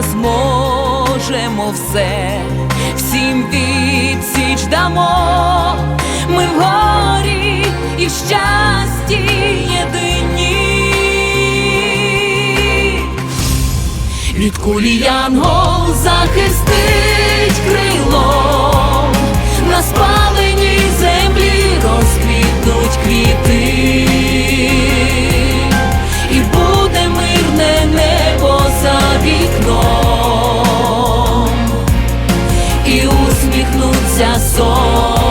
зможемо все, всім відсіч дамо, ми в горі і в щасті єдині. Від кулі янгол захистить сонця сон.